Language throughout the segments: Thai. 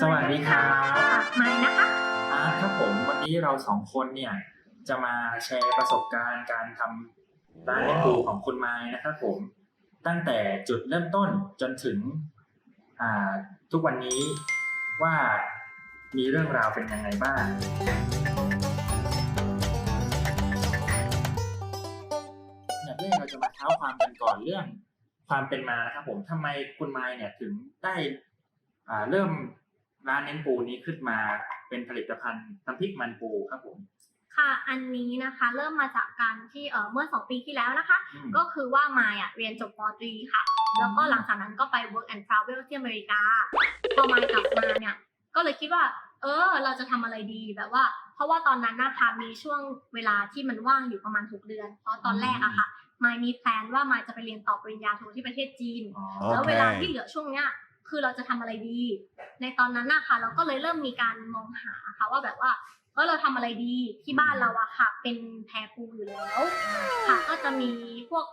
สวัสดีครับไม้นะคะอาร์ตครับผมวันนี้เราสองคนเนี่ยจะมาแชร์ประสบการณ์การทำร้านเลี้ยงดูของคุณไม้นะครับผมตั้งแต่จุดเริ่มต้นจนถึงอ่าทุกวันนี้ว่ามีเรื่องราวเป็นยังไงบ้างอย่างแรกเราจะมาเท้าความกันก่อนเรื่องความเป็นมานะครับผมทำไมคุณไม้เนี่ยถึงได้อ่าเริ่ม ร้านเน้นปูนี้ขึ้นมาเป็นผลิตภัณฑ์น้ำพริกมันปูครับผม ค่ะอันนี้นะคะเริ่มมาจากการที่เอ่อเมื่อสองปีที่แล้วนะคะ อืม ก็คือว่ามายอะเรียนจบปตรีค่ะ แล้วก็หลังจากนั้นก็ไป work and travel ที่อเมริกา พอมายกลับมาเนี่ย ก็เลยคิดว่า เออ เราจะทำอะไรดีแบบว่า เพราะว่าตอนนั้นนะคะมีช่วงเวลาที่มันว่างอยู่ประมาณ 6 เดือน เพราะตอนแรกอะค่ะมายมีแพลนว่ามายจะไปเรียนต่อปริญญาโทที่ประเทศจีนอ๋อแล้วเวลาที่โอเคเหลือช่วงเนี้ย คือเราจะทำอะไรดี ในตอนนั้นนะคะเราก็เลยเริ่มมีการมองหาค่ะว่าแบบว่าเออเราทำอะไรดีที่บ้านเราอะค่ะ เป็นแพรปูอยู่แล้วค่ะ ก็จะมีพวก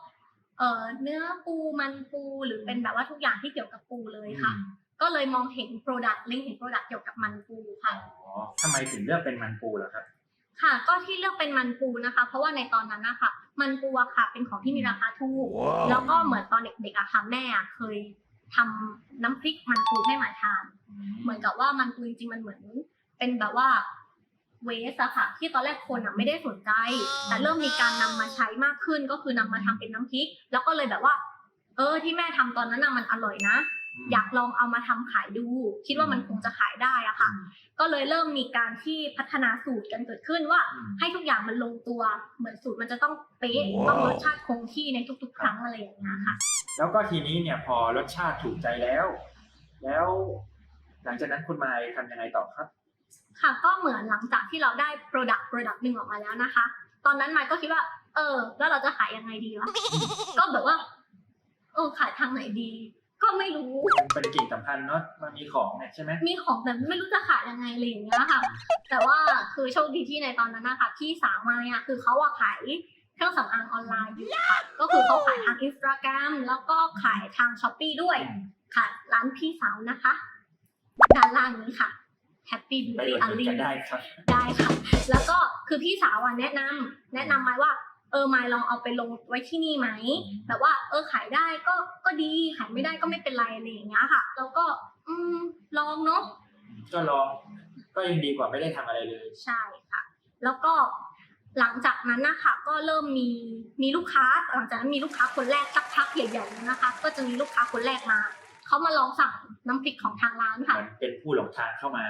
เอ่อเนื้อปูมันปูหรือเป็นแบบว่าทุกอย่างที่เกี่ยวกับปูเลยค่ะ ก็เลยมองเห็นโปรดักต์ลิงก์เห็นโปรดักต์เกี่ยวกับมันปูค่ะอ๋อทำไมถึงเลือกเป็นมันปูเหรอครับ ค่ะ ก็ที่เลือกเป็นมันปูนะคะ เพราะว่าในตอนนั้นนะคะมันปูอะค่ะ เป็นของที่มีราคาถูกว้าวแล้วก็เหมือนตอนเด็กๆอะค่ะแม่อะเคย ทำน้ำพริกมันปูให้หมาทาน เหมือนกับว่ามันปูจริงๆมันเหมือน เป็นแบบว่าเวสอะค่ะที่ตอนแรกคนอะไม่ได้สนใจ แต่เริ่มมีการนำมาใช้มากขึ้นก็คือนำมาทำเป็นน้ำพริก แล้วก็เลยแบบว่า เออที่แม่ทำตอนนั้นน่ะมันอร่อยนะ อยากลองเอามาทำขายดู คิดว่ามันคงจะขายได้อะค่ะ ก็เลยเริ่มมีการที่พัฒนาสูตรกันเกิดขึ้นว่าอืมให้ทุกอย่างมันลงตัว เหมือนสูตรมันจะต้องเป๊ะว้าวต้องรสชาติคงที่ในทุก ๆ ครั้งอะไรอย่างเงี้ยค่ะ แล้วก็ทีนี้เนี่ยพอรสชาติถูกใจแล้ว แล้วหลังจากนั้นคุณไม้ทำยังไงต่อครับ ค่ะก็เหมือนหลังจากที่เราได้ Product Product หนึ่งออกมาแล้วนะคะ ตอนนั้นมายก็คิดว่า เออ แล้วเราจะขายยังไงดีวะก็แบบว่าเออขายทางไหนดี ก็ไม่รู้มันเป็นกิ่งสัมพันธ์เนาะมันมีของเนี่ยใช่ไหมมีของแต่ไม่รู้จะขายยังไงอะไรอย่างเงี้ยค่ะ แต่ว่าคือโชคดีที่ในตอนนั้นนะคะพี่สาวมาเนี่ยคือเขาอะขาย เครื่องสำอางออนไลน์อยู่ค่ะก็คือเขาขายทางอินสตาแกรมแล้วก็ขายทางช้อปปีด้วยค่ะร้านพี่สาวนะคะด้านล่างนี้ค่ะ Happy ไป Beauty อุดหนุน Ali กันได้ครับได้ค่ะ แล้วก็คือพี่สาวอะแนะนำแนะนำมาว่าเออมายลองเอาไปลงไว้ที่นี่ไหมแบบว่า เออขายได้ก็ก็ดีขายไม่ได้ก็ไม่เป็นไรอะไรอย่างเงี้ยค่ะ แล้วก็ อืมลองเนาะก็ลองก็ยังดีกว่าไม่ได้ทำอะไรเลย ใช่ค่ะ แล้วก็ หลังจากนั้นนะคะก็เริ่มมีมีลูกค้าหลังจากนั้นมีลูกค้าคนแรกสักพักใหญ่ๆนะคะ ก็จะมีลูกค้าคนแรกมาเขามาลองสั่ง น้ำพริกของทางร้านค่ะมันเป็นผู้หลงทางเข้ามา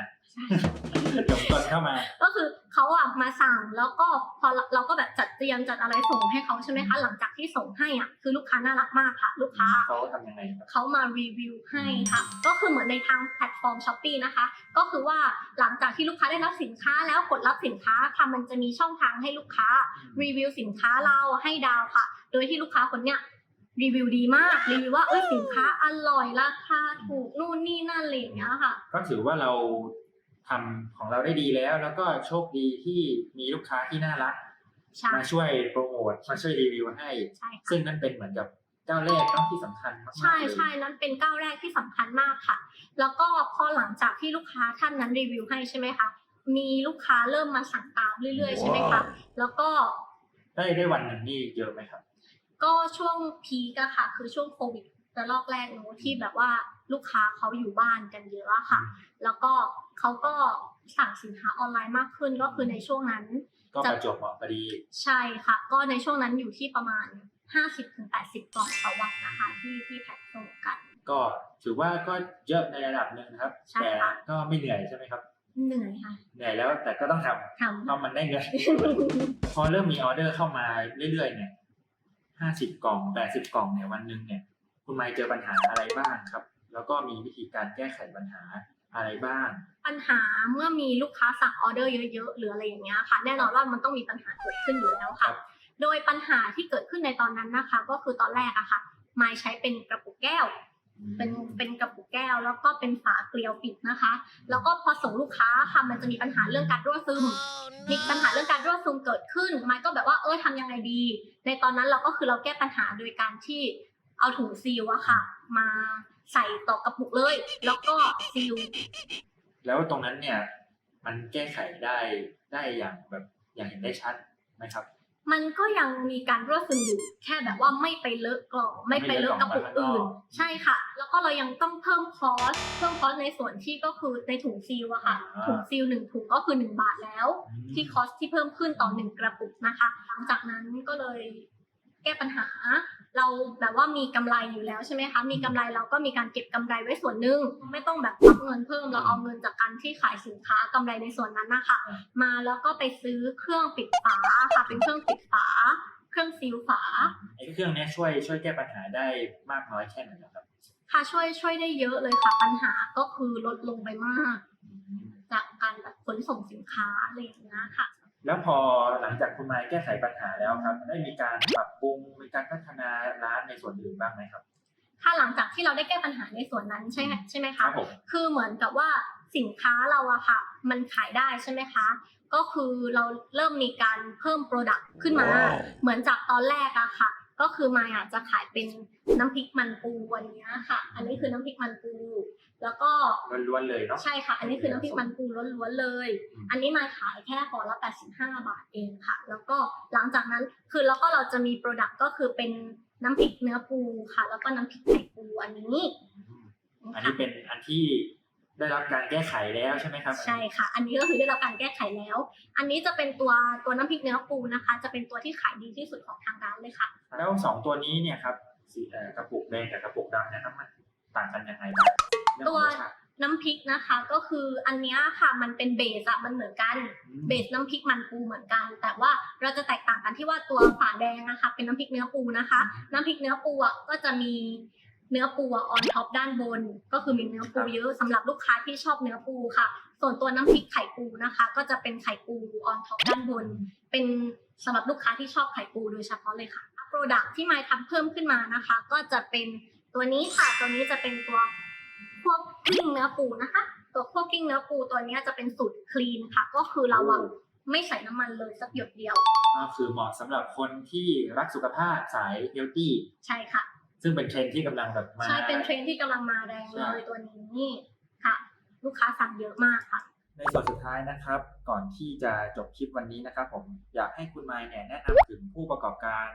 หลงกลเข้ามา ก็คือเขาอะมาสั่งแล้วก็พอเราเราก็แบบจัดเตรียมจัดอะไรส่งให้เขาใช่ไหมคะหลังจากที่ส่งให้อะคือลูกค้าน่ารักมากค่ะ ลูกค้าเขาทำยังไงครับเขามารีวิวให้ค่ะ ก็คือเหมือนในทางแพลตฟอร์มช้อปปีนะคะ ก็คือว่าหลังจากที่ลูกค้าได้รับสินค้าแล้วกดรับสินค้าค่ะมันจะมีช่องทางให้ลูกค้ารีวิวสินค้าเราให้ดาวค่ะ โดยที่ลูกค้าคนเนี้ย รีวิวดีมากรีวิวว่าเอ้ยสินค้าอร่อยราคาถูกนู่นนี่นั่นอะไรอย่างเงี้ยค่ะ ก็ถือว่าเราทำของเราได้ดีแล้ว แล้วก็โชคดีที่มีลูกค้าที่น่ารัก ใช่มาช่วยโปรโมทมาช่วยรีวิวให้ ใช่ค่ะ ซึ่งนั่นเป็นเหมือนกับเจ้าแรกเนาะที่สำคัญมากๆใช่เลยใช่นั้นเป็นก้าวแรกที่สำคัญมากค่ะ แล้วก็พอหลังจากที่ลูกค้าท่านนั้นรีวิวให้ใช่ไหมคะมีลูกค้าเริ่มมาสั่งตามเรื่อยๆใช่ไหมคะแล้วก็ได้ได้วันหนึ่งนี่เยอะไหมครับ ก็ช่วงพีกอะค่ะ คือช่วงโควิดระลอกแรกเนอะที่แบบว่าลูกค้าเขาอยู่บ้านกันเยอะอะค่ะ แล้วก็เขาก็สั่งสินค้าออนไลน์มากขึ้นก็คือในช่วงนั้น ก็ประจวบเหมาะพอดี ใช่ค่ะ ก็ในช่วงนั้นอยู่ที่ประมาณ 50-80 กล่องต่อวันนะคะที่ที่แพ็คส่งกัน ก็ถือว่าก็เยอะในระดับหนึ่งนะครับ ใช่แต่ค่ะ ก็ไม่เหนื่อยใช่ไหมครับ เหนื่อยค่ะเหนื่อยแล้วแต่ก็ต้องทำทำ เพราะมันได้เงิน พอเริ่มมีออเดอร์เข้ามาเรื่อยๆเนี่ย ห้าสิบกล่องแปดสิบกล่องเนี่ยวันหนึ่งเนี่ย คุณไมค์เจอปัญหาอะไรบ้างครับ แล้วก็มีวิธีการแก้ไขปัญหาอะไรบ้าง ปัญหาเมื่อมีลูกค้าสั่งออเดอร์เยอะๆหรืออะไรอย่างเงี้ยค่ะ แน่นอนว่ามันต้องมีปัญหาเกิดขึ้นอยู่แล้วค่ะครับโดยปัญหาที่เกิดขึ้นในตอนนั้นนะคะ ก็คือตอนแรกอะค่ะไมายใช้เป็นกระปุกแก้ว เป็นเป็นกระปุกแก้ว แล้วก็เป็นฝาเกลียวปิดนะคะ แล้วก็พอส่งลูกค้าค่ะมันจะมีปัญหาเรื่องการรั่วซึมมีปัญหาเรื่องการรั่วซึมเกิดขึ้นไมค์ก็แบบว่าเออทำยังไงดี ในตอนนั้นเราก็คือเราแก้ปัญหาโดยการที่เอาถุงซีลอะค่ะ มาใส่ต่อกระปุกเลย แล้วก็ซีลแล้วตรงนั้นเนี่ย มันแก้ไขได้ได้อย่างแบบอย่างเห็นได้ชัดไหมครับ มันก็ยังมีการรั่วซึมอยู่แค่แบบว่าไม่ไปเลอะกล่องไม่ไปเลอะกระปุกอื่น ใช่ค่ะ แล้วก็เรายังต้องเพิ่มคอสเพิ่มคอสในส่วนที่ก็คือในถุงซีลอะค่ะ ถุงซีลหนึ่งถุงก็คือหนึ่งบาทแล้ว ที่คอสที่เพิ่มขึ้นต่อหนึ่งกระปุกนะคะ หลังจากนั้นก็เลยแก้ปัญหา เราแบบว่ามีกำไรอยู่แล้วใช่ไหมคะมีกำไรเราก็มีการเก็บกำไรไว้ส่วนหนึ่งไม่ต้องแบบรับเงินเพิ่มเราเอาเงินจากการที่ขายสินค้ากำไรในส่วนนั้นนะคะมาแล้วก็ไปซื้อเครื่องปิดฝาค่ะเป็นเครื่องปิดฝาเครื่องซีลฝาไอ้เครื่องเนี้ยช่วยช่วยแก้ปัญหาได้มากน้อยแค่ไหนครับ ค่ะช่วยช่วยได้เยอะเลยค่ะ ปัญหาก็คือลดลงไปมาก จากการแบบขนส่งสินค้าอะไรอย่างเงี้ยค่ะ แล้วพอหลังจากคุณไม้แก้ไขปัญหาแล้วครับ ได้มีการปรับปรุงมีการพัฒนาร้านในส่วนอื่นบ้างไหมครับ ถ้าหลังจากที่เราได้แก้ปัญหาในส่วนนั้นใช่ไหมใช่ไหมครัคะบผมคือเหมือนกับว่าสินค้าเราอะค่ะ มันขายได้ใช่ไหมคะ ก็คือเราเริ่มมีการเพิ่มโปรดักต์ขึ้นมา เหมือนจากตอนแรกอะค่ะ ก็คือมายอาจจะขายเป็นน้ำพริกมันปูวันเนี้ยค่ะ อันนี้คือน้ำพริกมันปู แล้วก็ล้วนๆเลยเนาะใช่ค่ะ อันนี้คือน้ำพริกมันปูล้วนๆเลยอืมอันนี้มายขายแค่ห่อละ85 บาทเองค่ะ แล้วก็หลังจากนั้นคือแล้วก็เราจะมีโปรดักต์ก็คือเป็นน้ำพริกเนื้อปูค่ะ แล้วก็น้ำพริกไข่ปูอันนี้ อันค่ะนี้เป็นอันที่ ได้รับการแก้ไขแล้วใช่ไหมครับใช่ค่ะ อันนี้ก็คือได้รับการแก้ไขแล้ว อันนี้จะเป็นตัวตัวน้ำพริกเนื้อปูนะคะ จะเป็นตัวที่ขายดีที่สุดของทางร้านเลยค่ะ แล้วสองตัวนี้เนี่ยครับสีเอ่อกระปุกแดงกับกระปุกดำเนะครับมันต่างกันยังไงบ้างเรื่องของรสชาติน้ำพริกนะคะก็คืออันเนี้ยค่ะมันเป็นเบสอะมันเหมือนกันเบสน้ำพริกมันปูเหมือนกัน แต่ว่าเราจะแตกต่างกันที่ว่าตัวฝาแดงนะคะ เป็นน้ำพริกเนื้อปูนะคะ น้ำพริกเนื้อปูอะก็จะมี เนื้อปูออนท็อปด้านบน ก็คือมีเนื้อปูเยอะสำหรับลูกค้าที่ชอบเนื้อปูค่ะ ส่วนตัวน้ำพริกไข่ปูนะคะ ก็จะเป็นไข่ปูออนท็อปด้านบน เป็นสำหรับลูกค้าที่ชอบไข่ปูโดยเฉพาะเลยค่ะโปรดักที่ไมายทำเพิ่มขึ้นมานะคะ ก็จะเป็นตัวนี้ค่ะ ตัวนี้จะเป็นตัวพวกกิ้งเนื้อปูนะคะ ตัวพวกกิ้งเนื้อปูตัวเนี้ยจะเป็นสูตรคลีนค่ะ ก็คือเราอะไม่ใส่น้ำมันเลยสักหยดเดียว ก็คือเหมาะสำหรับคนที่รักสุขภาพสายเฮลตี้ใช่ค่ะ ซึ่งเป็นเทรนด์ที่กำลังแบบมาใช่เป็นเทรนด์ที่กำลังมาแรงใช่เลยตัวนี้ค่ะ ลูกค้าสั่งเยอะมากค่ะ ในส่วนสุดท้ายนะครับ ก่อนที่จะจบคลิปวันนี้นะครับ ผมอยากให้คุณไมค์เนี่ยแนะนำถึงผู้ประกอบการ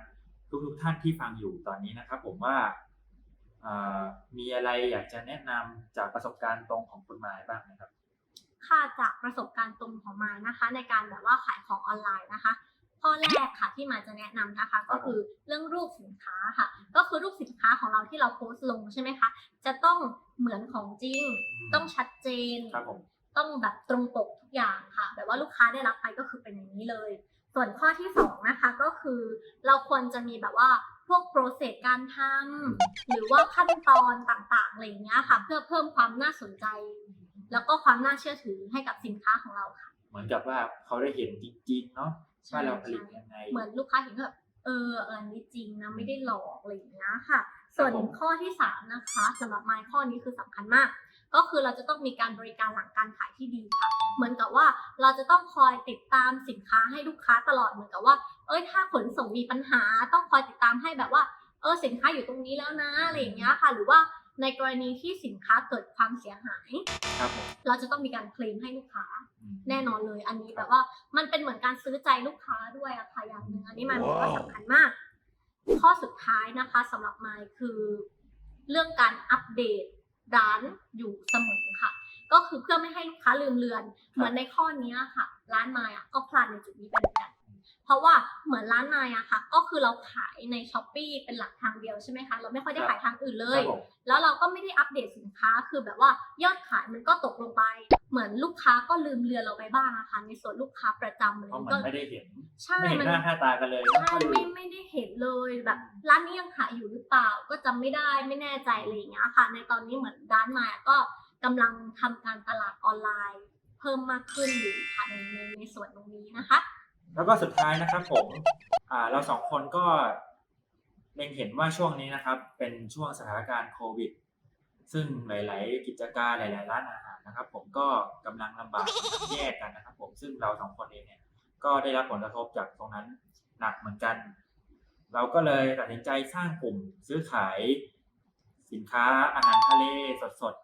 ทุกๆท่านที่ฟังอยู่ตอนนี้นะครับ ผมว่าเอ่อมีอะไรอยากจะแนะนำจากประสบการณ์ตรงของคุณไมค์บ้างนะครับ ค่ะจากประสบการณ์ตรงของมายนะคะ ในการแบบว่าขายของออนไลน์นะคะ ข้อแรกค่ะที่มายจะแนะนำนะคะ ก็คือเรื่องรูปสินค้าค่ะ ก็คือรูปสินค้าของเราที่เราโพสต์ลงใช่ไหมคะ จะต้องเหมือนของจริง ต้องชัดเจนครับผมต้องแบบตรงปกทุกอย่างค่ะ แบบว่าลูกค้าได้รับไปก็คือเป็นอย่างนี้เลย ส่วนข้อที่สองนะคะก็คือเราควรจะมีแบบว่าพวกโปรเซสการทำหรือว่าขั้นตอนต่างๆอะไรอย่างเงี้ยค่ะ เพื่อเพิ่มความน่าสนใจ แล้วก็ความน่าเชื่อถือให้กับสินค้าของเราค่ะ เหมือนกับว่าเขาได้เห็นจริงๆเนาะ ว่าเราผลิตยังไง เหมือนลูกค้าเห็นแบบเอออันนี้จริงนะไม่ได้หลอกอะไรอย่างเงี้ยค่ะ ส่วนผมข้อที่สามนะคะสำหรับไมค์ข้อนี้คือสำคัญมาก ก็คือเราจะต้องมีการบริการหลังการขายที่ดีค่ะ เหมือนกับว่าเราจะต้องคอยติดตามสินค้าให้ลูกค้าตลอดเหมือนกับว่า เอ้ยถ้าขนส่งมีปัญหา ต้องคอยติดตามให้แบบว่าเออสินค้าอยู่ตรงนี้แล้วนะอะไรอย่างเงี้ยค่ะ หรือว่า ในกรณีที่สินค้าเกิดความเสียหาย ครับผมเราจะต้องมีการเคลมให้ลูกค้าอืมแน่นอนเลยอันนี้แบบว่ามันเป็นเหมือนการซื้อใจลูกค้าด้วยอะค่ะอย่างหนึ่งอันนี้มายบอกว่าสำคัญมาก ข้อสุดท้ายนะคะสำหรับมายคือ เรื่องการอัปเดตร้านอยู่เสมอค่ะ ก็คือเพื่อไม่ให้ลูกค้าลืมเลือน เหมือนในข้อเนี้ยค่ะ ร้านมายอะก็พลาดในจุดนี้ไปเหมือนกันเพ ราะว่าเหมือนร้านมายอะค่ะ ก็คือเราขายในช้อปปีเป็นหลักทางเดียวใช่ไหมคะ เราไม่ค่อยได้ขายทางอื่นเลคยรับผมแล้วเราก็ไม่ได้อัปเดตสินค้า คือแบบว่ายอดขายมันก็ตกลงไป เหมือนลูกค้าก็ลืมเลือนเราไปบ้างอะค่ะ ในส่วนลูกค้าประจำอะไรเพราะมันก็ไม่ได้เห็นใช่ไม่เห็นมันหน้าค่าตากันเลยใช่ไม่ไม่ได้เห็นเลยแบบ ร้านนี้ยังขายอยู่หรือเปล่า ก็จำไม่ได้ไม่แน่ใจอะไรอย่างเงี้ยค่ะ ในตอนนี้เหมือนร้านมาก็กำลังทำการตลาดออนไลน์ เพิ่มมากขึ้นอยู่ค่ะในในในส่วนตรงนี้นะคะ แล้วก็สุดท้ายนะครับผมอ่าเราสองคนก็เล็งเห็นว่าช่วงนี้นะครับ เป็นช่วงสถานการณ์โควิด ซึ่งหลาย ๆ กิจการหลาย ๆ ร้านอาหารนะครับ ผมก็กำลังลำบากแยกกันนะครับ ผมซึ่งเราสองคนเองเนี่ยก็ได้รับผลกระทบจากตรงนั้นหนักเหมือนกัน เราก็เลยตัดสินใจสร้างกลุ่มซื้อขายสินค้าอาหารทะเลสด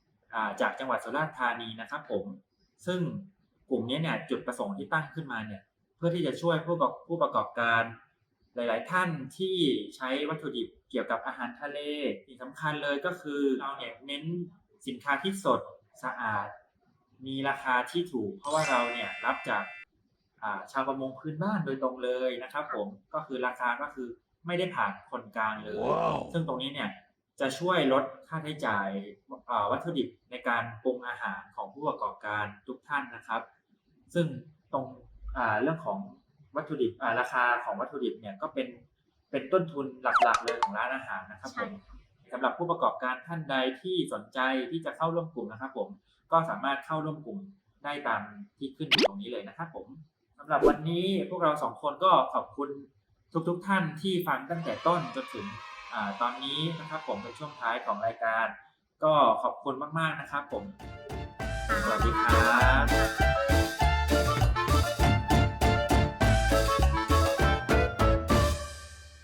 ๆจากจังหวัดสุราษฎร์ธานีนะครับ ผมซึ่งกลุ่มนี้เนี่ยจุดประสงค์ที่ตั้งขึ้นมาเนี่ย พื่อที่จะช่วยผู้ประกอบผู้ประกอบการ หลาย ๆ ท่านที่ใช้วัตถุดิบเกี่ยวกับอาหารทะเลที่สำคัญเลยก็คือเราเนี่ยเน้นสินค้าที่สดสะอาด มีราคาที่ถูก เพราะว่าเราเนี่ยรับจากอ่าชาวประมงพื้นบ้านโดยตรงเลยนะครับผมก็คือราคาก็คือไม่ได้ผ่านคนกลางเลยซึ่งตรงนี้เนี่ยจะช่วยลดค่าใช้จ่ายอ่าวัตถุดิบในการปรุงอาหารของผู้ประกอบการทุกท่านนะครับ ซึ่งตรงอ่า เรื่องของวัตถุดิบอ่าราคาของวัตถุดิบเนี่ยก็เป็นเป็นต้นทุนหลักๆเลยของร้านอาหารนะครับผใช่มสำหรับผู้ประกอบการท่านใดที่สนใจที่จะเข้าร่วมกลุ่มนะครับ ผมก็สามารถเข้าร่วมกลุ่มได้ตามที่ขึ้นอยู่ตรงนี้เลยนะครับผมสำหรับวันนี้พวกเราสองคนก็ขอบคุณทุกๆท่านที่ฟังตั้งแต่ต้นจนถึงอ่าตอนนี้นะครับ ผมเป็นช่วงท้ายของรายการ ก็ขอบคุณมากๆนะครับ ผม